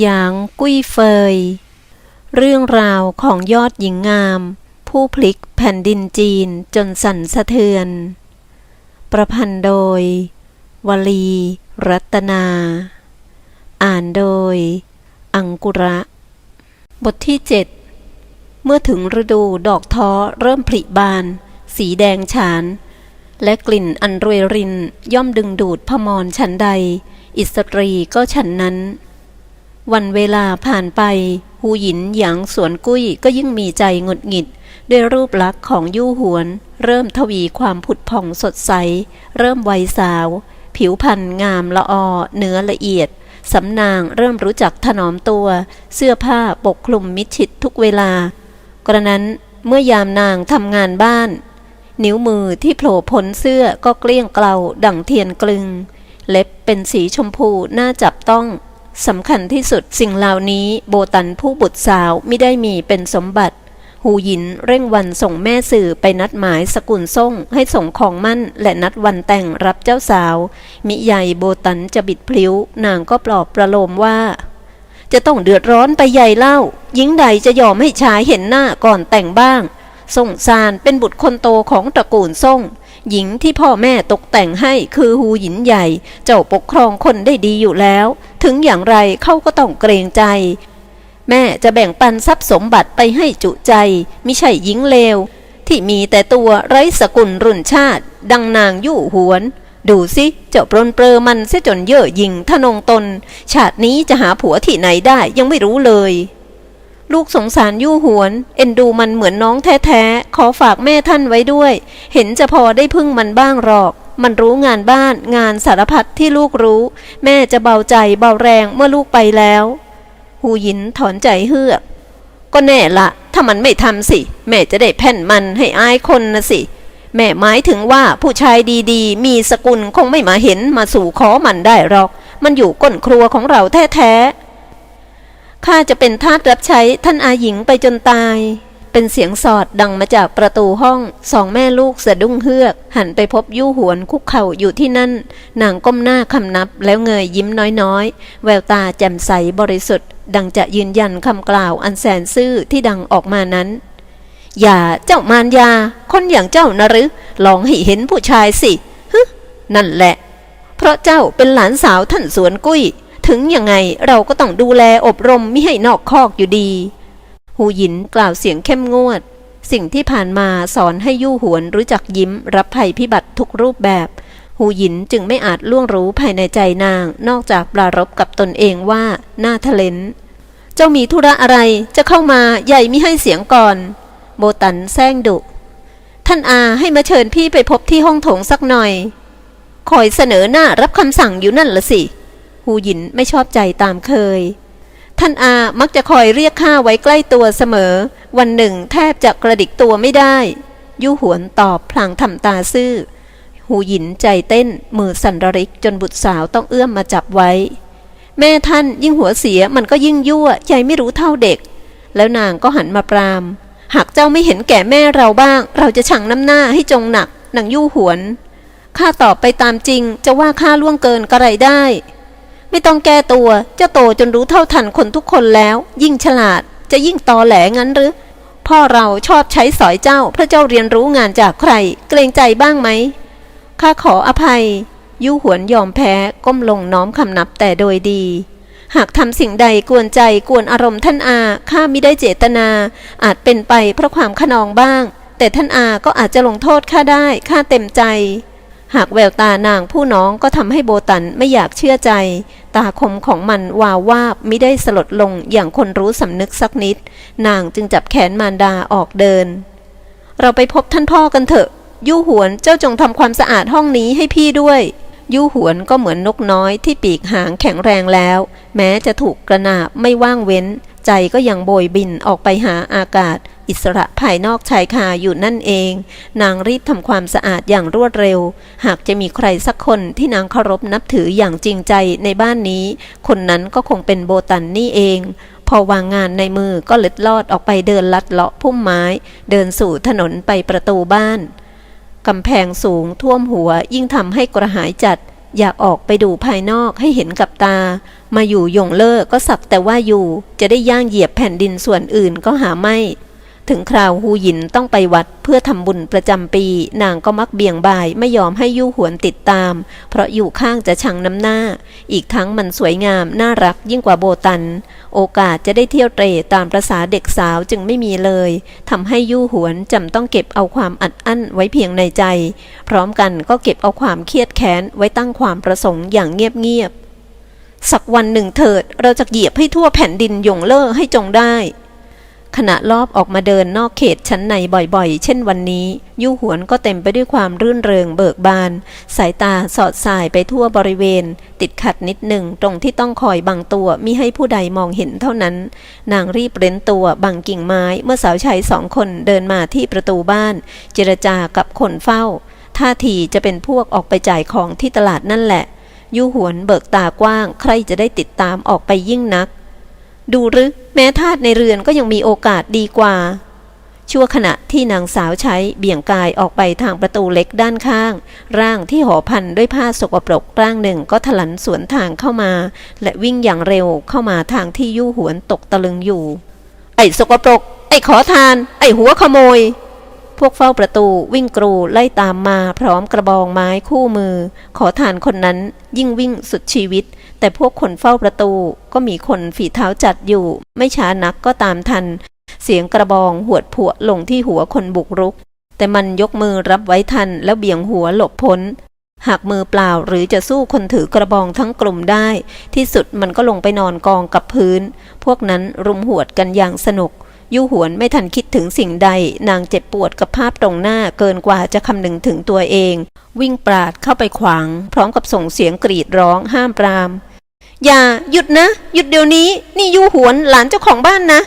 หยางกุ้ยเฟย เรื่องราวของยอดหญิงงาม ผู้พลิกแผ่นดินจีนจนสั่นสะเทือน ประพันธ์โดย วลี รัตนา อ่านโดย อังกุระ บทที่ 7 เมื่อถึงฤดูดอกท้อเริ่มผลิบาน สีแดงฉาน และกลิ่นอันรวยรินย่อมดึงดูดพมรฉันใด อิสตรีก็ฉันนั้น วันเวลาผ่านไป หูหยินหยางสวนกุ้ยก็ยิ่งมีใจหงุดหงิด ด้วยรูปลักษณ์ของยู่หวน เริ่มทวีความผุดผ่องสดใส เริ่มวัยสาว ผิวพรรณงามละออ เนื้อละเอียด สำนางเริ่มรู้จักถนอมตัว เสื้อผ้าปกคลุมมิดชิดทุกเวลา กระนั้นเมื่อยามนางทำงานบ้าน นิ้วมือที่โผล่พ้นเสื้อก็เกลี้ยงเกลาดั่งเทียนกลึง เล็บเป็นสีชมพูน่าจับต้อง สำคัญที่สุดสิ่งเหล่านี้โบตันผู้บุตรสาวไม่ได้มีเป็นสมบัติ หูหยินเร่งวันส่งแม่สื่อไปนัดหมายสกุลส่งให้ส่งของมั่น และนัดวันแต่งรับเจ้าสาว มิใหญ่โบตันจะบิดพลิ้วนางก็ปลอบประโลมว่า จะต้องเดือดร้อนไปใหญ่เล่า หญิงใดจะยอมให้ชายเห็นหน้าก่อนแต่งบ้างส่งซานเป็นบุตรคนโตของตระกูลส่ง หญิงที่พ่อแม่ตกแต่งให้คือหูหยินใหญ่ เจ้าปกครองคนได้ดีอยู่แล้ว ถึงอย่างไรเขาก็ต้องเกรงใจ แม่จะแบ่งปันทรัพย์สมบัติไปให้จุใจมิใช่หญิงเลว ที่มีแต่ตัวไร้สกุลรุ่นชาติ ดังนางยู่หวน ดูสิเจ้าปรนเปรอมันเสียจนเย่อหยิ่งทะนงตน ชาตินี้จะหาผัวที่ไหนได้ยังไม่รู้เลย ลูกสงสารยู่หวน เอ็นดูมันเหมือนน้องแท้ๆ ขอฝากแม่ท่านไว้ด้วย เห็นจะพอได้พึ่งมันบ้างหรอก มันรู้งานบ้านงานสารพัดที่ลูกรู้ แม่จะเบาใจเบาแรงเมื่อลูกไปแล้ว หูหยินถอนใจเฮือก ก็แน่ละถ้ามันไม่ทำสิ แม่จะได้แผ่นมันให้อายคนนะสิ แม่หมายถึงว่าผู้ชายดีๆ มีสกุลคงไม่มาเห็นมาสู่ขอมันได้หรอก มันอยู่ก้นครัวของเราแท้ๆ ข้าจะเป็นทาสรับใช้ท่านอาหญิงไปจนตาย เป็นเสียงสอดดังมาจากประตูห้องสองแม่ลูกสะดุ้งเฮือก หันไปพบยู่หวนคุกเข่าอยู่ที่นั่น นางก้มหน้าคำนับแล้วเงยยิ้มน้อยๆ แววตาแจ่มใสบริสุทธิ์ ดังจะยืนยันคำกล่าวอันแสนซื่อที่ดังออกมานั้นอย่าเจ้ามารยา คนอย่างเจ้านะหรือ ลองให้เห็นผู้ชายสิฮึนั่นแหละ เพราะเจ้าเป็นหลานสาวท่านสวนกุ้ย ถึงยังไงเราก็ต้องดูแลอบรมม่ให้นอกคอกอยู่ดี หูหยินกล่าวเสียงเข้มงวด สิ่งที่ผ่านมาสอนให้ยู่หวนรู้จักยิ้ม รับภัยพิบัติทุกรูปแบบ หูหยินจึงไม่อาจล่วงรู้ภายในใจนาง นอกจากปรารบกับตนเองว่าหน้าทะเลนเจ้ามีธุระอะไรจะเข้ามาใหญ่มิให้เสียงก่อน โบตันแซงดุท่านอาให้มาเชิญพี่ไปพบที่ห้องโถงสักหน่อยคอยเสนอหน้ารับคำสั่งอยู่นั่นละสิ หูหยินไม่ชอบใจตามเคย ท่านอามักจะคอยเรียกข้าไว้ใกล้ตัวเสมอ วันหนึ่งแทบจะกระดิกตัวไม่ได้ ยู่หวนตอบพลางทำตาซื่อ หูหยินใจเต้นมือสั่นระริกจนบุตรสาวต้องเอื้อมมาจับไว้ แม่ท่านยิ่งหัวเสียมันก็ยิ่งยั่วใจไม่รู้เท่าเด็ก แล้วนางก็หันมาปรามหากเจ้าไม่เห็นแก่แม่เราบ้าง เราจะชั่งน้ำหน้าให้จงหนักนางยู่หวนข้าตอบไปตามจริงจะว่าข้าล่วงเกินกระไรได้ ไม่ต้องแก้ตัวเจ้าโตจนรู้เท่าทันคนทุกคนแล้ว ยิ่งฉลาด จะยิ่งตอแหลงั้นหรือ พ่อเราชอบใช้สอยเจ้า พระเจ้าเรียนรู้งานจากใคร เกรงใจบ้างไหมข้าขออภัย ยู่หวนยอมแพ้ก้มลงน้อมคำนับแต่โดยดี หากทำสิ่งใดกวนใจกวนอารมณ์ท่านอาข้าไม่ได้เจตนา อาจเป็นไปเพราะความขนองบ้าง แต่ท่านอาก็อาจจะลงโทษข้าได้ข้าเต็มใจหากแววตานางผู้น้องก็ทำให้โบตันไม่อยากเชื่อใจ ตาคมของมันวาววาบมิได้สลดลงอย่างคนรู้สำนึกสักนิด นางจึงจับแขนมารดาออกเดิน เราไปพบท่านพ่อกันเถอะ ยู่หวนเจ้าจงทำความสะอาดห้องนี้ให้พี่ด้วย ยู่หวนก็เหมือนนกน้อยที่ปีกหางแข็งแรงแล้ว แม้จะถูกกระนาบไม่ว่างเว้น ใจก็ยังโบยบินออกไปหาอากาศ อิสระภายนอกชายคาอยู่นั่นเอง นางรีบทำความสะอาดอย่างรวดเร็ว หากจะมีใครสักคนที่นางเคารพนับถืออย่างจริงใจในบ้านนี้ คนนั้นก็คงเป็นโบตันนี่เอง พอวางงานในมือก็เล็ดลอดออกไปเดินลัดเลาะพุ่มไม้ เดินสู่ถนนไปประตูบ้านกำแพงสูงท่วมหัวยิ่งทำให้กระหายจัด อยากออกไปดูภายนอกให้เห็นกับตา มาอยู่ยงเล่อก็สักแต่ว่าอยู่ จะได้ย่างเหยียบแผ่นดินส่วนอื่นก็หาไม่ ถึงคราวฮูหยินต้องไปวัดเพื่อทำบุญประจำปี นางก็มักเบี่ยงบ่ายไม่ยอมให้ยู่หวนติดตาม เพราะอยู่ข้างจะชังน้ำหน้า อีกทั้งมันสวยงาม น่ารักยิ่งกว่าโบตัน โอกาสจะได้เที่ยวเตรตามประษาเด็กสาวจึงไม่มีเลยทำให้ยู่หวนจำต้องเก็บเอาความอัดอั้นไว้เพียงในใจ พร้อมกันก็เก็บเอาความเครียดแค้นไว้ตั้งความประสงค์อย่างเงียบๆสักวันหนึ่งเถิดเราจะเหยียบให้ทั่วแผ่นดินยงเล่อให้จงได้ ขณะลอบออกมาเดินนอกเขตชั้นในบ่อยๆ เช่นวันนี้ ยู่หวนก็เต็มไปด้วยความรื่นเริงเบิกบาน สายตาสอดสายไปทั่วบริเวณ ติดขัดนิดหนึ่งตรงที่ต้องคอยบังตัวมิให้ผู้ใดมองเห็นเท่านั้น นางรีบเร้นตัวบังกิ่งไม้เมื่อสาวใช้สองคนเดินมาที่ประตูบ้าน เจรจากับคนเฝ้า ท่าทีจะเป็นพวกออกไปจ่ายของที่ตลาดนั่นแหละยู่หวนเบิกตากว้าง ใครจะได้ติดตามออกไปยิ่งนัก ดูหรือแม้ทาสในเรือนก็ยังมีโอกาสดีกว่า ชั่วขณะที่นางสาวใช้เบี่ยงกายออกไปทางประตูเล็กด้านข้าง ร่างที่ห่อพันด้วยผ้าสกปรกร่างหนึ่งก็ถลันสวนทางเข้ามา และวิ่งอย่างเร็วเข้ามาทางที่ยู่หวนตกตะลึงอยู่ ไอ้สกปรก ไอ้ขอทาน ไอ้หัวขโมย วกเฝ้าประตูวิ่งกรูไล่ตามมาพร้อมกระบองไม้คู่มือ ขอทานคนนั้นยิ่งวิ่งสุดชีวิต แต่พวกคนเฝ้าประตูก็มีคนฝีเท้าจัดอยู่ ไม่ช้านักก็ตามทัน เสียงกระบองหวดผวลงที่หัวคนบุกรุก แต่มันยกมือรับไว้ทันแล้วเบี่ยงหัวหลบพ้น หากมือเปล่าหรือจะสู้คนถือกระบองทั้งกลุ่มได้ ที่สุดมันก็ลงไปนอนกองกับพื้น พวกนั้นรุมหวดกันอย่างสนุก ยู่หวนไม่ทันคิดถึงสิ่งใด นางเจ็บปวดกับภาพตรงหน้าเกินกว่าจะคำนึงถึงตัวเอง วิ่งปราดเข้าไปขวาง พร้อมกับส่งเสียงกรีดร้องห้ามปราม อย่า หยุดนะ หยุดเดี๋ยวนี้ นี่ยู่หวนหลานเจ้าของบ้านนะ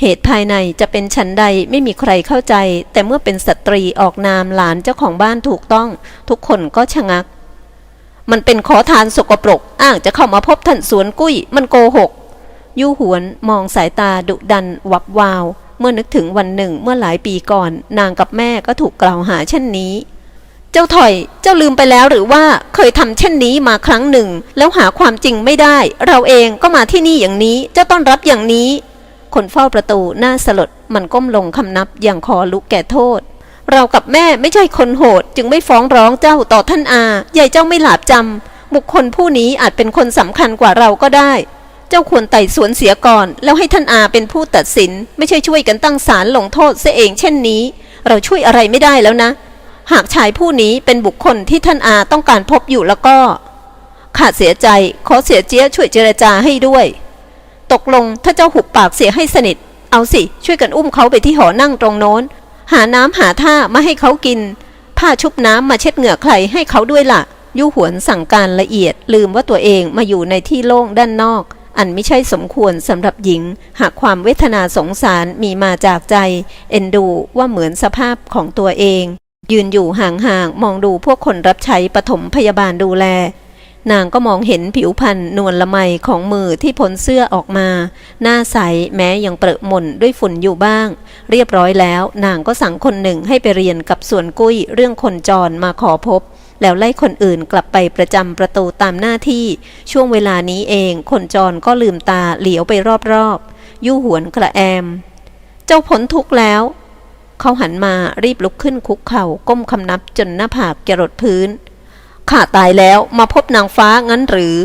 เหตุภายในจะเป็นฉันใดไม่มีใครเข้าใจ แต่เมื่อเป็นสตรีออกนามหลานเจ้าของบ้านถูกต้อง ทุกคนก็ชะงัก มันเป็นขอทานสกปรก อ้างจะเข้ามาพบท่านสวนกุ้ย มันโกหก ยู่หวนมองสายตาดุดัน วับวาว เมื่อนึกถึงวันหนึ่งเมื่อหลายปีก่อน นางกับแม่ก็ถูกกล่าวหาเช่นนี้ เจ้าถอยเจ้าลืมไปแล้วหรือว่าเคยทำเช่นนี้มาครั้งหนึ่ง แล้วหาความจริงไม่ได้ เราเองก็มาที่นี่อย่างนี้ เจ้าต้อนรับอย่างนี้ คนเฝ้าประตูหน้าสลดมันก้มลงคำนับอย่างคอลุกแก่โทษเรากับแม่ไม่ใช่คนโหด จึงไม่ฟ้องร้องเจ้าต่อท่านอา ใหญ่เจ้าไม่หลาบจำบุคคลผู้นี้อาจเป็นคนสำคัญกว่าเราก็ได้ เจ้าควรไต่สวนเสียก่อน แล้วให้ท่านอาเป็นผู้ตัดสิน ไม่ใช่ช่วยกันตั้งศาลลงโทษเสียเองเช่นนี้ เราช่วยอะไรไม่ได้แล้วนะ หากชายผู้นี้เป็นบุคคลที่ท่านอาต้องการพบอยู่แล้วก็ข้าเสียใจขอเสียเจี๊ยช่วยเจรจาให้ด้วย ตกลงถ้าเจ้าหุบปากเสียให้สนิท เอาสิ ช่วยกันอุ้มเขาไปที่หอนั่งตรงโน้น หาน้ำหาท่ามาให้เขากิน ผ้าชุบน้ำมาเช็ดเหงื่อใครให้เขาด้วยล่ะยู่หวนสั่งการละเอียดลืมว่าตัวเองมาอยู่ในที่โล่งด้านนอก อันไม่ใช่สมควรสำหรับหญิง หากความเวทนาสงสารมีมาจากใจ เอ็นดูว่าเหมือนสภาพของตัวเอง ยืนอยู่ห่างๆ มองดูพวกคนรับใช้ปฐมพยาบาลดูแล นางก็มองเห็นผิวพรรณนวลละไมของมือที่พ้นเสื้อออกมา หน้าใสแม้ยังเปรอะหม่นด้วยฝุ่นอยู่บ้าง เรียบร้อยแล้ว นางก็สั่งคนหนึ่งให้ไปเรียนกับส่วนกุ้ยเรื่องคนจรมาขอพบ แล้วไล่คนอื่นกลับไปประจำประตูตามหน้าที่ ช่วงเวลานี้เองคนจรก็ลืมตาเหลียวไปรอบๆยู่หวนกระแอม เจ้าผลทุกข์แล้ว เขาหันมารีบลุกขึ้นคุกเข่าก้มคำนับจนหน้าผากจะรดพื้นข้าตายแล้วมาพบนางฟ้างั้นหรือ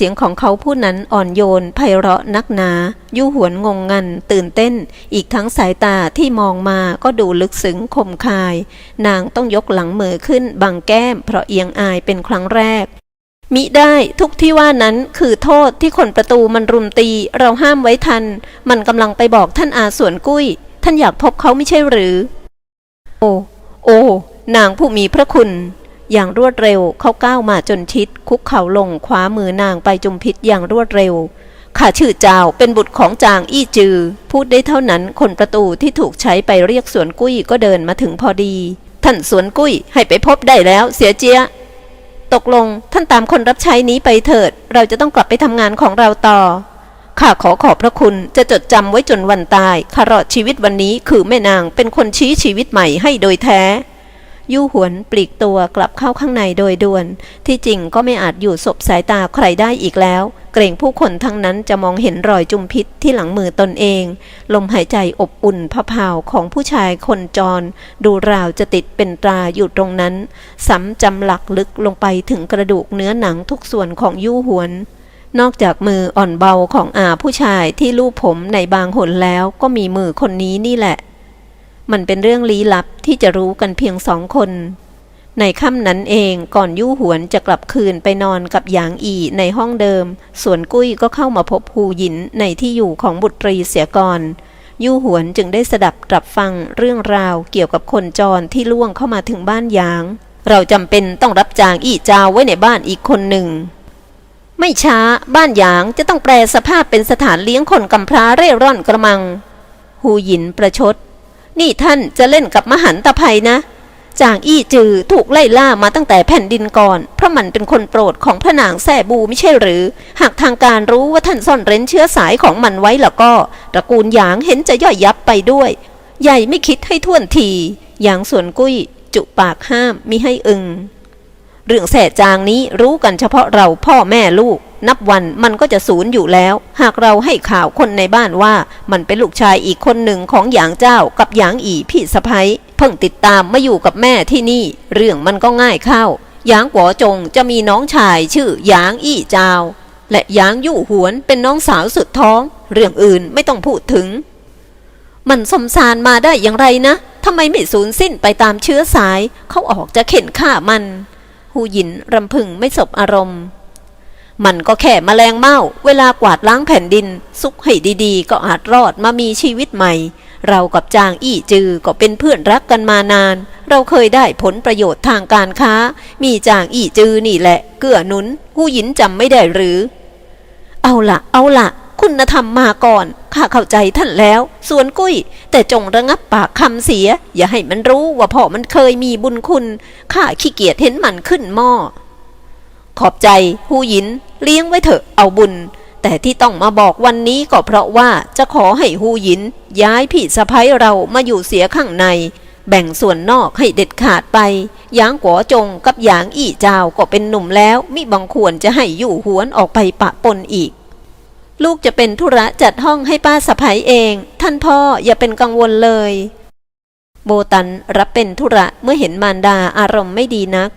เสียงของเขาผู้นั้นอ่อนโยนไพเราะนักหนา ยู่หวนงงงัน ตื่นเต้น อีกทั้งสายตาที่มองมาก็ดูลึกซึ้งคมคาย นางต้องยกหลังมือขึ้นบังแก้ม เพราะเอียงอายเป็นครั้งแรก มิได้ทุกที่ว่านั้นคือโทษที่คนประตูมันรุมตี เราห้ามไว้ทัน มันกำลังไปบอกท่านอาสวนกุ้ย ท่านอยากพบเขาไม่ใช่หรือ โอ้ โอ้ นางผู้มีพระคุณ อย่างรวดเร็วเขาก้าวมาจนชิด คุกเข่าลงคว้ามือนางไปจุมพิษอย่างรวดเร็วข้าชื่อเจ้าเป็นบุตรของจางอี้จือ พูดได้เท่านั้นคนประตูที่ถูกใช้ไปเรียกสวนกุ้ยก็เดินมาถึงพอดี ท่านสวนกุ้ยให้ไปพบได้แล้ว เสียเจียตกลงท่านตามคนรับใช้นี้ไปเถิด เราจะต้องกลับไปทำงานของเราต่อข้าขอขอบพระคุณจะจดจำไว้จนวันตายข้ารอดชีวิตวันนี้คือแม่นางเป็นคนชี้ชีวิตใหม่ให้โดยแท้ ยู่หวนปลีกตัวกลับเข้าข้างในโดยด่วน ที่จริงก็ไม่อาจอยู่ศบสายตาใครได้อีกแล้ว เกรงผู้คนทั้งนั้นจะมองเห็นรอยจุมพิษที่หลังมือตนเอง ลมหายใจอบอุ่นพะพาวของผู้ชายคนจร ดูราวจะติดเป็นตราอยู่ตรงนั้นซ้ำจำหลักลึกลงไปถึงกระดูกเนื้อหนังทุกส่วนของยู่หวนนอกจากมืออ่อนเบาของอาผู้ชายที่ลูบผมในบางหนแล้วก็มีมือคนนี้นี่แหละ มันเป็นเรื่องลี้ลับที่จะรู้กันเพียงสองคน ในค่ำนั้นเองก่อนยู่หวนจะกลับคืนไปนอนกับหยางอีในห้องเดิม ส่วนกุ้ยก็เข้ามาพบฮูหยินในที่อยู่ของบุตรีเสียก่อนยู่หวนจึงได้สดับตรับฟังเรื่องราวเกี่ยวกับคนจรที่ล่วงเข้ามาถึงบ้านหยาง เราจำเป็นต้องรับจางอีจาวไว้ในบ้านอีกคนหนึ่ง ไม่ช้าบ้านหยางจะต้องแปลสภาพเป็นสถานเลี้ยงคนกำพร้าเร่ร่อนกระมังฮูหยินประชด นี่ท่านจะเล่นกับมหันตภัยนะ จางอี้จือถูกไล่ล่ามาตั้งแต่แผ่นดินก่อน เพราะมันเป็นคนโปรดของพระนางแซ่บูไม่ใช่หรือ หากทางการรู้ว่าท่านซ่อนเร้นเชื้อสายของมันไว้แล้วก็ตระกูลหยางเห็นจะย่อยยับไปด้วย ใหญ่ไม่คิดให้ท่วนทีหยางส่วนกุ้ย จุปากห้ามมิให้อึง เรื่องแส่จางนี้รู้กันเฉพาะเราพ่อแม่ลูก นับวันมันก็จะสูญอยู่แล้ว หากเราให้ข่าวคนในบ้านว่า มันเป็นลูกชายอีกคนหนึ่งของหยางเจ้ากับหยางอีพี่สะพ้ยเพิ่งติดตามมาอยู่กับแม่ที่นี่ เรื่องมันก็ง่ายเข้าหยางกัวจงจะมีน้องชายชื่อหยางอี้เจ้า และหยางยู่หวนเป็นน้องสาวสุดท้อง เรื่องอื่นไม่ต้องพูดถึง มันสมสารมาได้อย่างไรนะทำไมไม่สูญสิ้นไปตามเชื้อสาย เขาออกจะเข็นฆ่ามัน หูหยินรำพึงไม่สบอารมณ์ มันก็แค่มแมลงเม่า เวลากวาดล้างแผ่นดิน ซุกให้ดีๆ ก็อาจรอดมามีชีวิตใหม่ เรากับจางอี้จือก็เป็นเพื่อนรักกันมานาน เราเคยได้ผลประโยชน์ทางการค้า มีจางอี้จือนี่แหละ เกื้อหนุนหูหยินจำไม่ได้หรือ เอาละเอาละคุณธรรมมาก่อน ข้าเข้าใจท่านแล้ว ส่วนกุ้ย แต่จงระงับปากคำเสีย อย่าให้มันรู้ว่าพ่อมันเคยมีบุญคุณ ข้าขี้เกียจเห็นมันขึ้นหม้อ ขอบใจฮูหยิน เลี้ยงไว้เถอะเอาบุญ แต่ที่ต้องมาบอกวันนี้ก็เพราะว่าจะขอให้ฮูหยิน ย้ายพี่สะพ้ยเรามาอยู่เสียข้างใน แบ่งส่วนนอกให้เด็ดขาดไปหยางกัวจงกับหยางอีเจ้าก็เป็นหนุ่มแล้วมิบังควรจะให้อยู่หวนออกไปปะปนอีกลูกจะเป็นธุระจัดห้องให้ป้าสะพ้ยเอง ท่านพ่ออย่าเป็นกังวลเลย โบตันรับเป็นธุระเมื่อเห็นมารดาอารมณ์ไม่ดีนัก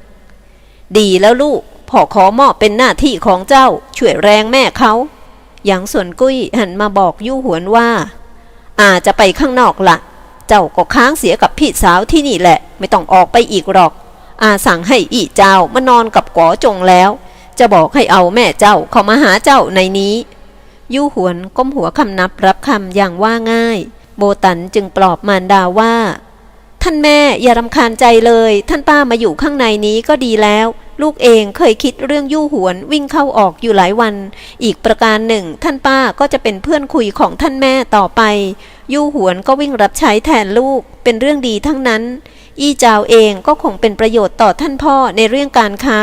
ดีแล้วลูก พ่อขอมอบเป็นหน้าที่ของเจ้า ช่วยแรงแม่เขาอย่างส่วนกุ้ยหันมาบอกยู่หวนว่า อาจะไปข้างนอกละเจ้าก็ค้างเสียกับพี่สาวที่นี่แหละ ไม่ต้องออกไปอีกหรอก อาสั่งให้อีเจ้ามานอนกับก๋อจงแล้ว จะบอกให้เอาแม่เจ้าเข้ามาหาเจ้าในนี้ยู่หวนก้มหัวคำนับรับคำอย่างว่าง่าย โบตันจึงปลอบมารดาว่า ท่านแม่อย่ารำคาญใจเลย ท่านป้ามาอยู่ข้างในนี้ก็ดีแล้วลูกเองเคยคิดเรื่องยู่หวนวิ่งเข้าออกอยู่หลายวัน อีกประการหนึ่ง ท่านป้าก็จะเป็นเพื่อนคุยของท่านแม่ต่อไป ยู่หวนก็วิ่งรับใช้แทนลูกเป็นเรื่องดีทั้งนั้น อี้จาวเองก็คงเป็นประโยชน์ต่อท่านพ่อในเรื่องการค้า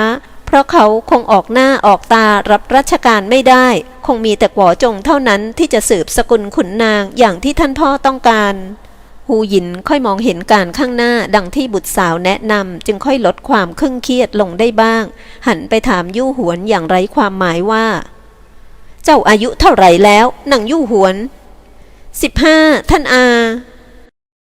เพราะเขาคงออกหน้าออกตารับราชการไม่ได้ คงมีแต่ก๋อจงเท่านั้นที่จะสืบสกุลขุนนางอย่างที่ท่านพ่อต้องการ ฮูหยินค่อยมองเห็นการข้างหน้าดังที่บุตรสาวแนะนำจึงค่อยลดความเคร่งเครียดลงได้บ้าง หันไปถามยู่หวนอย่างไร้ความหมายว่า เจ้าอายุเท่าไหร่แล้วนางยู่หวนสิบห้าท่านอา